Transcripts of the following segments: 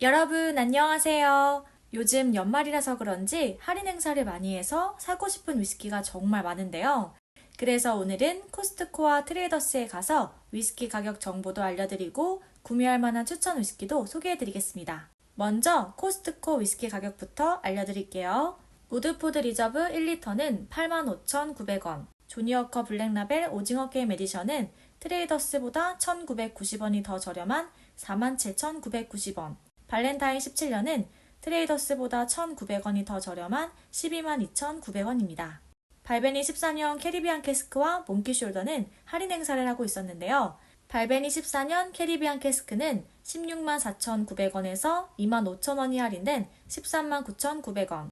여러분 안녕하세요. 요즘 연말이라서 그런지 할인 행사를 많이 해서 사고 싶은 위스키가 정말 많은데요. 그래서 오늘은 코스트코와 트레이더스에 가서 위스키 가격 정보도 알려드리고 구매할 만한 추천 위스키도 소개해드리겠습니다. 먼저 코스트코 위스키 가격부터 알려드릴게요. 우드포드 리저브 1리터는 85,900원, 조니어커 블랙라벨 오징어 게임 에디션은 트레이더스보다 1,990원이 더 저렴한 47,990원, 발렌타인 17년은 트레이더스보다 1,900원이 더 저렴한 122,900원입니다. 발베니 14년 캐리비안 캐스크와 몽키 숄더는 할인 행사를 하고 있었는데요. 발베니 14년 캐리비안 캐스크는 16만 4,900원에서 2만 5천원이 할인된 13만 9,900원.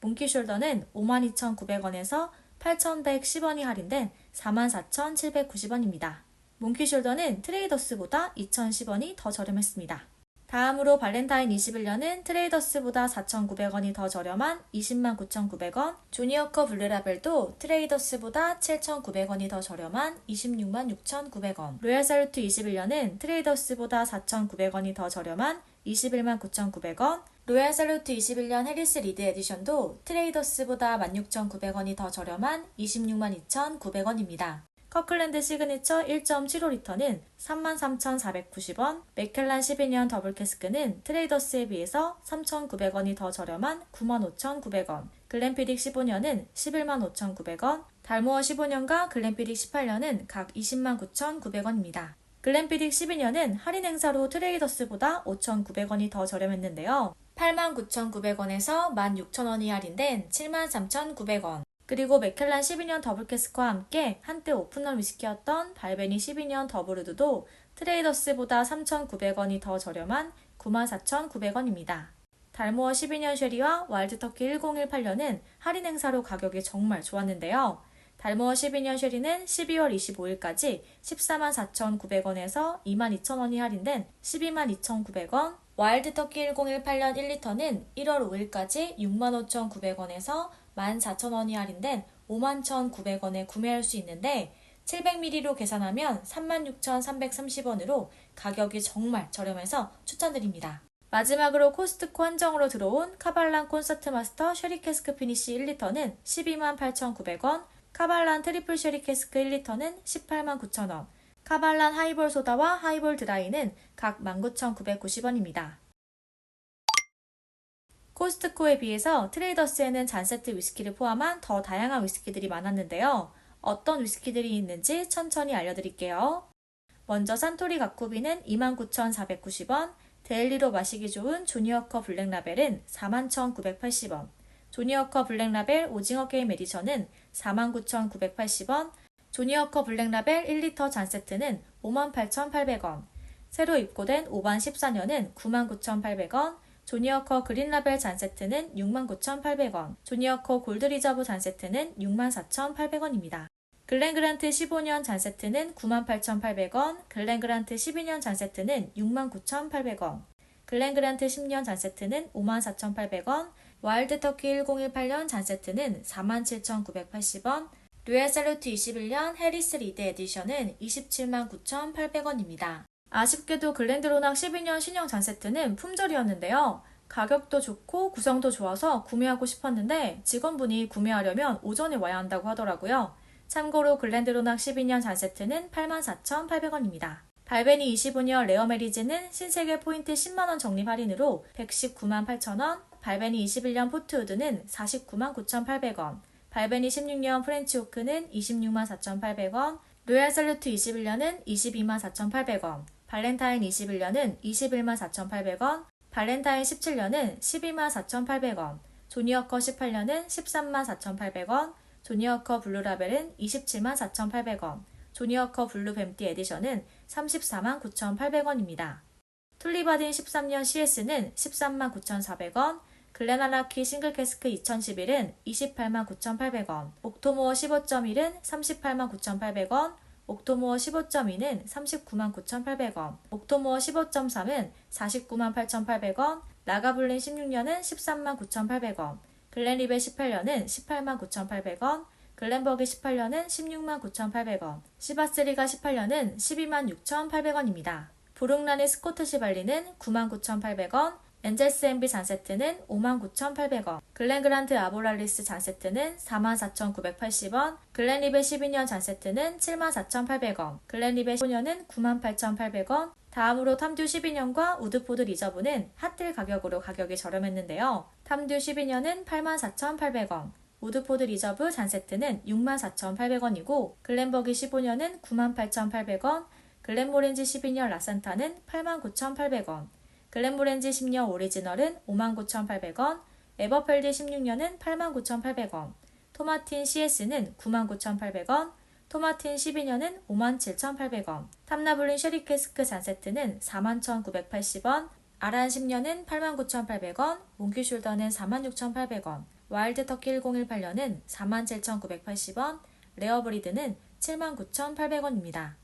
몽키 숄더는 5만 2,900원에서 8,110원이 할인된 4만 4,790원입니다. 몽키 숄더는 트레이더스보다 2,010원이 더 저렴했습니다. 다음으로 발렌타인 21년은 트레이더스보다 4,900원이 더 저렴한 20만 9,900원, 조니어커 블루라벨도 트레이더스보다 7,900원이 더 저렴한 26만 6,900원, 로얄 살루트 21년은 트레이더스보다 4,900원이 더 저렴한 21만 9,900원, 로얄 살루트 21년 해리스 리드 에디션도 트레이더스보다 16,900원이 더 저렴한 26만 2,900원입니다. 커클랜드 시그니처 1.75리터는 33,490원, 맥켈란 12년 더블 캐스크는 트레이더스에 비해서 3,900원이 더 저렴한 95,900원, 글램피딕 15년은 115,900원, 달모어 15년과 글램피딕 18년은 각 209,900원입니다. 글램피딕 12년은 할인 행사로 트레이더스보다 5,900원이 더 저렴했는데요. 89,900원에서 16,000원이 할인된 73,900원. 그리고 맥켈란 12년 더블 캐스크와 함께 한때 오픈런 위스키였던 발베니 12년 더블우드도 트레이더스보다 3,900원이 더 저렴한 94,900원입니다. 달모어 12년 쉐리와 와일드터키 1018년은 할인 행사로 가격이 정말 좋았는데요. 달모어 12년 쉐리는 12월 25일까지 14만 4,900원에서 2만 2천원이 할인된 12만 2,900원, 와일드터키 1018년 1리터는 1월 5일까지 6만 5,900원에서 14,000원이 할인된 51,900원에 구매할 수 있는데 700ml로 계산하면 36,330원으로 가격이 정말 저렴해서 추천드립니다. 마지막으로 코스트코 한정으로 들어온 카발란 콘서트 마스터 쉐리 캐스크 피니시 1리터는 12만 8,900원, 카발란 트리플 쉐리 캐스크 1리터는 18만 9천원, 카발란 하이볼 소다와 하이볼 드라이는 각 19,990원입니다. 코스트코에 비해서 트레이더스에는 잔세트 위스키를 포함한 더 다양한 위스키들이 많았는데요. 어떤 위스키들이 있는지 천천히 알려드릴게요. 먼저 산토리 가쿠비는 29,490원, 데일리로 마시기 좋은 조니어커 블랙라벨은 41,980원, 조니어커 블랙라벨 오징어 게임 에디션은 49,980원, 조니어커 블랙라벨 1리터 잔세트는 58,800원, 새로 입고된 5반 14년은 99,800원, 조니어커 그린라벨 잔세트는 69,800원, 조니어커 골드리저브 잔세트는 64,800원입니다. 글렌그란트 15년 잔세트는 98,800원, 글렌그란트 12년 잔세트는 69,800원, 글렌그란트 10년 잔세트는 54,800원, 와일드터키 1018년 잔세트는 47,980원, 루엘 살루트 21년 해리스 리드 에디션은 279,800원입니다. 아쉽게도 글렌드로낙 12년 신형 잔세트는 품절이었는데요. 가격도 좋고 구성도 좋아서 구매하고 싶었는데 직원분이 구매하려면 오전에 와야 한다고 하더라고요. 참고로 글렌드로낙 12년 잔세트는 84,800원입니다. 발베니 25년 레어메리즈는 신세계 포인트 10만원 적립 할인으로 119만 8천원, 발베니 21년 포트우드는 49만 9,800원, 발베니 16년 프렌치 오크는 26만 4,800원, 로얄 살루트 21년은 22만 4,800원, 발렌타인 21년은 21만 4,800원, 발렌타인 17년은 12만 4,800원, 조니어커 18년은 13만 4,800원, 조니어커 블루라벨은 27만 4,800원, 조니어커 블루 뱀띠 에디션은 34만 9,800원입니다. 툴리바딘 13년 CS는 13만 9,400원, 글렌아라키 싱글캐스크 2011은 28만 9,800원, 옥토모어 15.1은 38만 9,800원, 옥토모어 15.2는 39만 9,800원, 옥토모어 15.3은 49만 8,800원, 라가블린 16년은 13만 9,800원, 글렌리벨 18년은 18만 9,800원, 글렌버기 18년은 16만 9,800원, 시바스리가 18년은 12만 6,800원입니다. 브룩라니 스코트시 발리는 99,800원, 엔젤스 엠비 잔세트는 59,800원, 글렌그란트 아보랄리스 잔세트는 44,980원, 글렌리베 12년 잔세트는 74,800원, 글렌리베 15년은 98,800원, 다음으로 탐듀 12년과 우드포드 리저브는 핫딜 가격으로 가격이 저렴했는데요. 탐듀 12년은 84,800원, 우드포드 리저브 잔세트는 64,800원이고 글렌버기 15년은 98,800원, 글렌모렌지 12년 라산타는 89,800원, 글렌모렌지 10년 오리지널은 59,800원, 에버펠디 16년은 89,800원, 토마틴 CS는 99,800원, 토마틴 12년은 57,800원, 탐나블린 쉐리캐스크 잔세트는 41,980원, 아란 10년은 89,800원, 몽키숄더는 46,800원, 와일드 터키 1018년은 47,980원, 레어브리드는 79,800원입니다.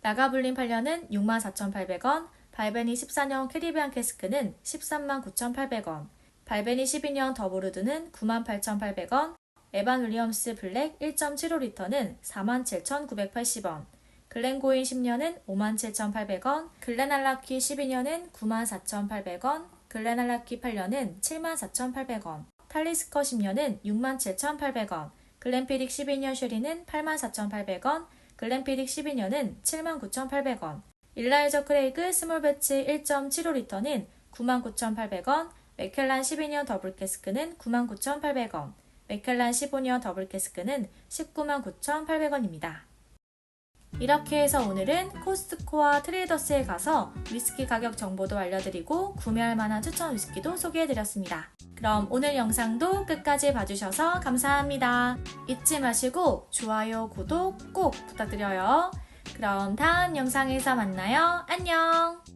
나가블린 8년은 64,800원, 발베니 14년 캐리비안 캐스크는 139,800원, 발베니 12년 더보르드는 98,800원, 에반 윌리엄스 블랙 1.75리터는 47,980원, 글렌고인 10년은 57,800원, 글렌알라키 12년은 94,800원, 글렌알라키 8년은 74,800원, 탈리스커 10년은 67,800원, 글렌피딕 12년 쉐리는 84,800원, 글렌피딕 12년은 79,800원, 일라이저 크레이그 스몰 배치 1.75리터는 99,800원, 맥켈란 12년 더블 캐스크는 99,800원, 맥켈란 15년 더블 캐스크는 199,800원입니다. 이렇게 해서 오늘은 코스트코와 트레이더스에 가서 위스키 가격 정보도 알려드리고 구매할 만한 추천 위스키도 소개해드렸습니다. 그럼 오늘 영상도 끝까지 봐주셔서 감사합니다. 잊지 마시고 좋아요, 구독 꼭 부탁드려요. 그럼 다음 영상에서 만나요. 안녕!